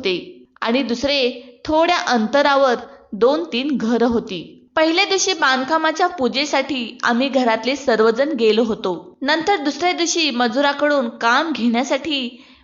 होते. आणि दुसरे थोड्या अंतरावर दोन तीन घरं होती. पहिल्या दिवशी बांधकामाच्या पूजेसाठी आम्ही घरातले सर्वजण गेलो होतो. नंतर दुसऱ्या दिवशी मजुराकडून काम घेण्यासाठी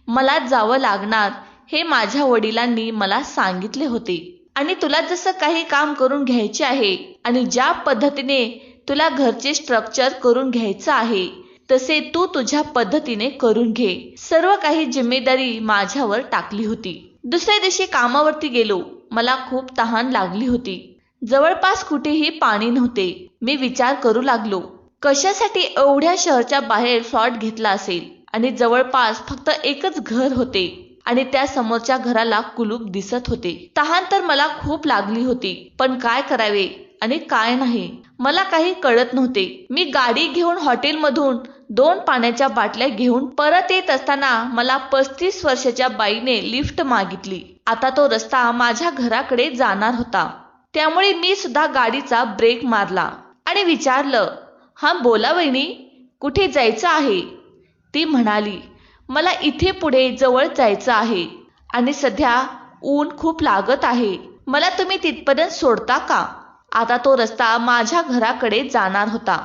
मला जावं लागणार हे माझ्या वडिलांनी मला सांगितले होते. आणि तुला जसं काही काम करून घ्यायचे आहे आणि ज्या पद्धतीने तुला घरचे स्ट्रक्चर करून घ्यायचं आहे तसे तू तुझ्या पद्धतीने करून घे. सर्व काही जिम्मेदारी माझ्यावर टाकली होती. दुसऱ्या दिवशी कामावरती गेलो. मला खूप तहान लागली होती. जवळपास कुठेही पाणी नव्हते. मी विचार करू लागलो. कशासाठी एवढ्या शहरच्या बाहेर फ्लॉट घेतला असेल? आणि जवळपास फक्त एकच घर होते. आणि त्या समोरच्या घराला कुलूप दिसत होते. तहान तर मला खूप लागली होती. पण काय करावे? आणि काय नाही. मला काही कळत नव्हते. मी गाडी घेऊन हॉटेलमधून दोन पाण्याच्या बाटल्या घेऊन परत येत असताना मला पस्तीस वर्षाच्या बाईने लिफ्ट मागितली. आता तो रस्ता माझ्या घराकडे जाणार होता. त्यामुळे मी सुद्धा गाडीचा ब्रेक मारला आणि विचारलं हा बोला वहिनी कुठे जायचं आहे? ती म्हणाली मला इथे पुढे जवळ जायचं आहे आणि सध्या ऊन खूप लागत आहे. मला तुम्ही तिथपर्यंत सोडता का? आता तो रस्ता माझ्या घराकडे जाणार होता.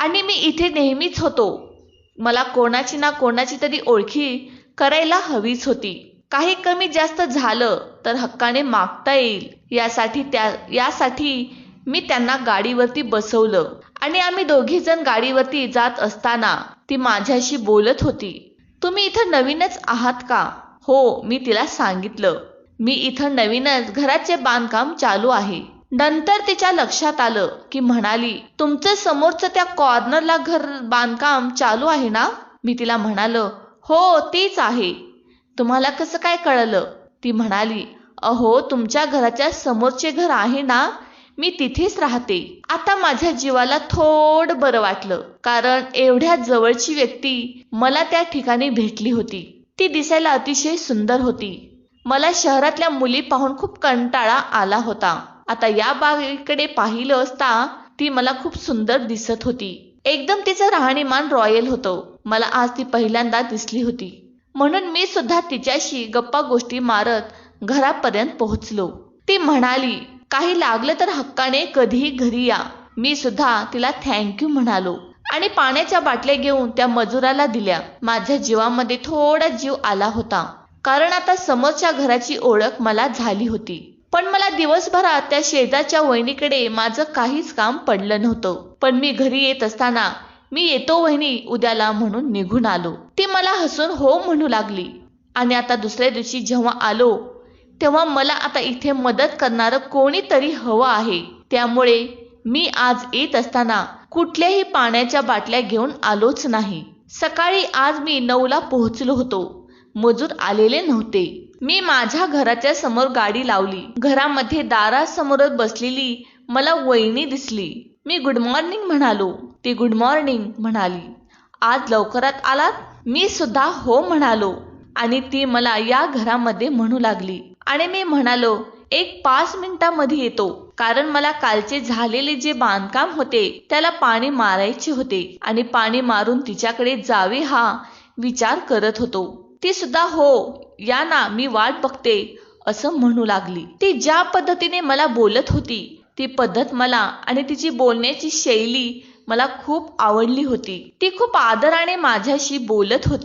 आणि मी इथे नेहमीच होतो. मला कोणाची ना कोणाची तरी ओळखी करायला हवीच होती. काही कमी जास्त झालं तर हक्काने मागता येईल. यासाठी त्या यासाठी मी त्यांना गाडीवरती बसवलं. आणि आम्ही दोघी जण गाडीवरती जात असताना ती माझ्याशी बोलत होती. तुम्ही इथं नवीनच आहात का? हो मी तिला सांगितलं. मी इथं नवीनच घराचे बांधकाम चालू आहे. नंतर तिच्या लक्षात आलं की म्हणाली तुमचं समोरचं त्या कॉर्नरला घर बांधकाम चालू आहे ना? मी तिला म्हणालो हो तीच आहे. तुम्हाला कसं काय कळलं? ती म्हणाली अहो तुमच्या घराच्या समोरचे घर आहे ना? मी तिथेच राहते. आता माझ्या जीवाला थोडं बरं वाटलं कारण एवढ्या जवळची व्यक्ती मला त्या ठिकाणी भेटली होती. ती दिसायला अतिशय सुंदर होती. मला शहरातल्या मुली पाहून खूप कंटाळा आला होता. आता या बागेकडे पाहिलं असता ती मला खूप सुंदर दिसत होती. एकदम तिचं राहणीमान रॉयल होतं. मला आज ती पहिल्यांदा दिसली होती. म्हणून मी सुद्धा तिच्याशी गप्पा गोष्टी मारत घरापर्यंत पोहोचलो. ती म्हणाली काही लागलं तर हक्काने कधीही घरी या. मी सुद्धा तिला थँक्यू म्हणालो. आणि पाण्याच्या बाटल्या घेऊन त्या मजुराला दिल्या. माझ्या जीवामध्ये थोडा जीव आला होता. कारण आता समोरच्या घराची ओळख मला झाली होती. पण मला दिवसभरात त्या शेजारच्या वहिनीकडे माझं काहीच काम पडलं नव्हतं. पण मी घरी येत असताना मी येतो वहिनी उद्याला म्हणून निघून आलो. ती मला हसून हो म्हणू लागली. आणि आता दुसऱ्या दिवशी जेव्हा आलो तेव्हा मला आता इथे मदत करणारं कोणीतरी हवं आहे. त्यामुळे मी आज येत असताना कुठल्याही पाण्याच्या बाटल्या घेऊन आलोच नाही. सकाळी आज मी नऊला पोहोचलो होतो. मजूर आलेले नव्हते. मी माझ्या घराच्या समोर गाडी लावली. घरामध्ये दारासमोरच बसलेली मला वहिनी दिसली. मी गुड मॉर्निंग म्हणालो. ती गुड मॉर्निंग म्हणाली. आज लवकरात आलात? मी सुद्धा हो म्हणालो. आणि ती मला या घरामध्ये म्हणू लागली. आणि मी म्हणालो एक पाच मिनिटामध्ये येतो. कारण मला कालचे झालेले जे बांधकाम होते त्याला पाणी मारायचे होते. आणि पाणी मारून तिच्याकडे जावे हा विचार करत होतो. ती सुद्धा हो. या ना मी वाट बघते असं म्हणू लागली. ती ज्या पद्धतीने मला बोलत होती ती पद्धत मला आणि तिची बोलण्याची शैली मला खूप आवडली होती. ती खूप आदराने माझ्याशी बोलत होती.